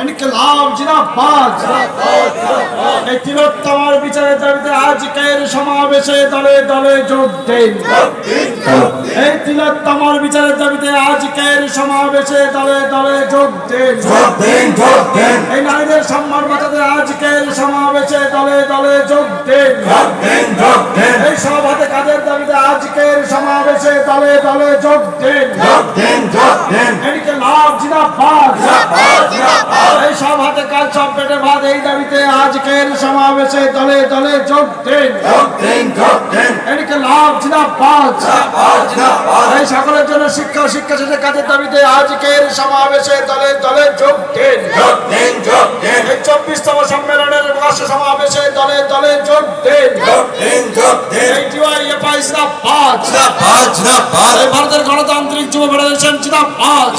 ইনকলাব জিন্দাবাদ এই তিলোত্তমার বিচারের দাবিতে আজকের সমাবেশে দলে দলে যোগ দিন। এই তিলোত্তমার বিচারের দাবিতে আজকের সমাবেশে দলে দলে যোগ দিন। এই নারীদের সম্মান বাঁচাতে আজকের সমাবেশে দলে দলে যোগ দিন। এই সভাতে কাজের দাবিতে আজকের সমাবেশে দলে দলে যোগ দিন? এদিকে লাভ এই সভাতে সব পেটে ভাত এই দাবিতে আজকের সমাবেশে দলে দলে যোগ দিন। এদিকে লাভ জিন্দাবাদ। এই সকলের জন্য শিক্ষা শিক্ষা শেষে কাজের দাবিতে আজকের সমাবেশে দলে দলে যোগ দিন। চব্বিশতম সম্মেলনের সমাবেশে দলে দলে যোগ দিন। জিন্দাবাদ এই ভারতের গণতান্ত্রিক যুব ফেডারেশন জিন্দাবাদ।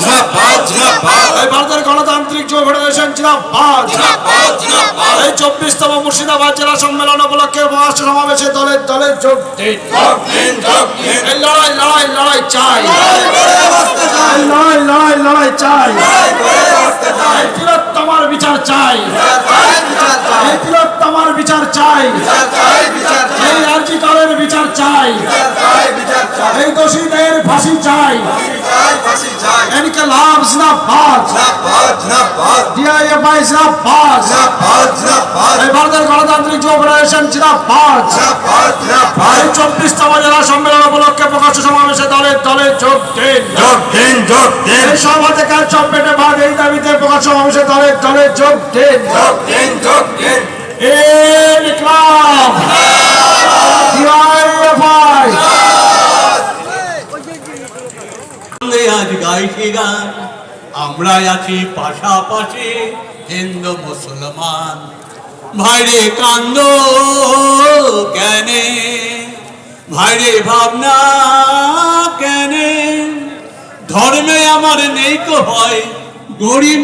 এই ভারতের গণতান্ত্রিক যুব ফেডারেশন জিন্দাবাদ। এই চব্বিশতম মুর্শিদাবাদ জেলা সম্মেলন উপলক্ষে মহারাষ্ট্র সমাবেশে দলের দলে যোগ দিন এই লড়াই লড়াই লড়াই চাই। লড়াই লড়াই লড়াই চাই। বিচার চাই। চাই। এই আর্জি করের বিচার চাই। এই দোষীদের ফাঁসি চাই। এনকে লাভ জিন্দাবাদ। ডিআইএফআই জিন্দাবাদ। এই ভারতের গণতান্ত্রিক যুব ফেডারেশন জিন্দাবাদ। এই চব্বিশতম জেলা সম্মেলন উপলক্ষে প্রকাশ্য সমাবেশে দলের দলে যোগ দিন। এই সভাতে কাজ সব পেটে ভাগ এই দাবিতে প্রকাশ্য সমাবেশে দলের দলে যোগ দিন। এই ইকরাম ডিআইএফআই সঙ্গে আজ গাইছি গান, আমরা আছি পাশাপাশি হিন্দু মুসলমান। ভাইরে কান্দ কেনে, ভাইরে ভাবনা কেনে। ধর্মে আমার নেই তো হয় গরিব